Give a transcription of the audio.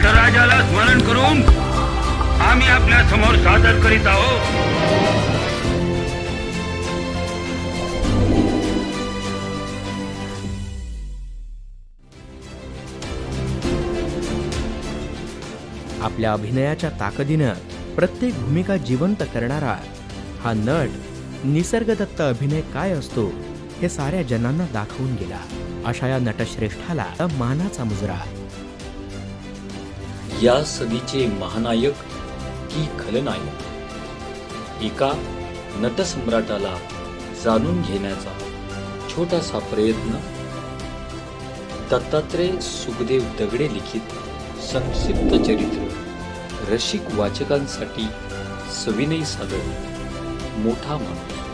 नटराजाला स्मरण करून आम्ही आपल्यासमोर सादर करीत आहोत. आपल्या अभिनयाच्या ताकदीनं प्रत्येक भूमिका जिवंत करणारा हा नट निसर्गदत्त अभिनय काय असतो हे साऱ्या जनांना दाखवून गेला. अशा या नटश्रेष्ठाला मानाचा मुजरा. या सदीचे महानायक की खलनायक? एका नटसम्राटाला जाणून घेण्याचा छोटासा प्रयत्न? दत्तात्रय सुखदेव दगडे लिखित संक्षिप्त चरित्र रसिक वाचकांसाठी सविनय सादर मोठा माणूस.